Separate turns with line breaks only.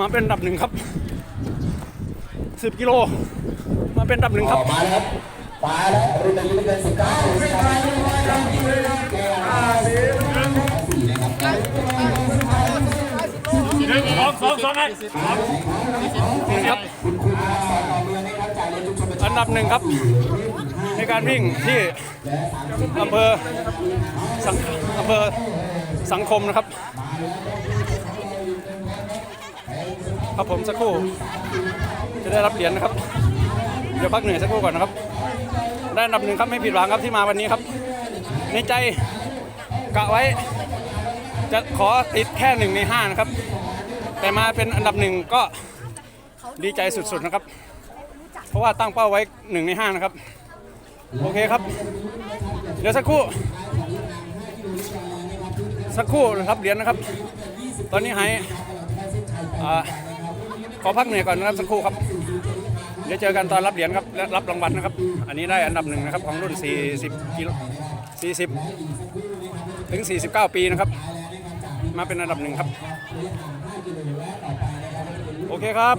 มาเป็นอันดับหนึ่งครับสิบกิโล มาเป็นอันดับหนึ่งครับ
มาแล้วครับมาแล้วรุ่นอายุไม่เกินสิบเก้าปีนะครับแก้วห้าสิบสี่นะครับ
สองสองสองไอ้
นี่ครับ
คุณครูครับสอนต่อเมืองนะครับจ่ายเรียนชุมชนประจำ
อันดับหนึ่งครับ ในการวิ่งที่อำเภอสังอำเภอสังคมนะครับ ครับผมสักครู่ จะได้รับเหรียญนะครับ เดี๋ยวพักเหนื่อยสักครู่ก่อนนะครับ ได้อันดับหนึ่งครับไม่ผิดหวังครับที่มาวันนี้ครับ ในใจกะไว้ จะขอติดแค่หนึ่งในห้านะครับ แต่มาเป็นอันดับหนึ่งก็ดีใจสุดๆนะครับ เพราะว่าตั้งเป้าไว้หนึ่งในห้านะครับ โอเคครับ เดี๋ยวสักครู่ สักครู่นะครับเหรียญนะครับ ตอนนี้หายอ่า ขอพักเหนื่อยก่อนนะครับสักครู่ครับ เดี๋ยวเจอกันตอนรับเหรียญครับและรับรางวัลนะครับ อันนี้ได้อันดับหนึ่งนะครับของรุ่น 40กิโล40 ถึง 49 ปีนะครับ มาเป็นอันดับหนึ่งครับ โอเคครับ